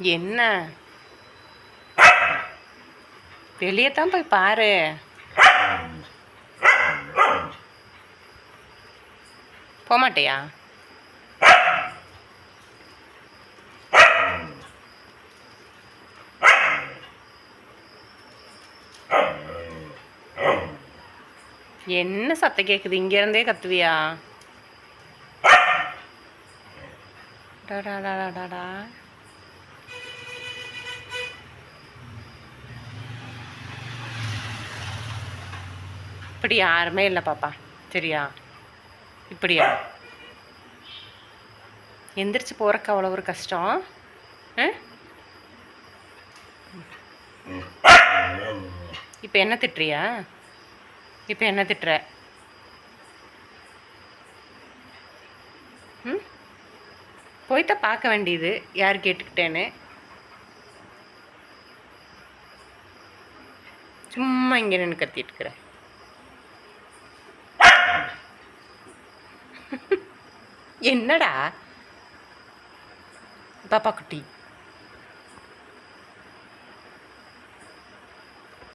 என்ன? வெளியே தான் போய் பாரு. போமாட்டியா? என்ன சத்தம் கேட்குது இங்கேருந்தே கத்துவியா? டாடா டாடா டாடா இப்படி யாருமே இல்லை பாப்பா. சரியா? இப்படியா? எந்திரிச்சு போறக்கு அவ்வளோ ஒரு கஷ்டம். ஆ? இப்போ என்ன திட்டுறியா? இப்போ என்ன திட்டுற? ம்? போய்த்த பார்க்க வேண்டியது. யார் கேட்டுக்கிட்டேன்னு. சும்மா இங்கே நின்று கத்திட்டு இருக்கிறேன் என்னடா? பாப்பா குட்டி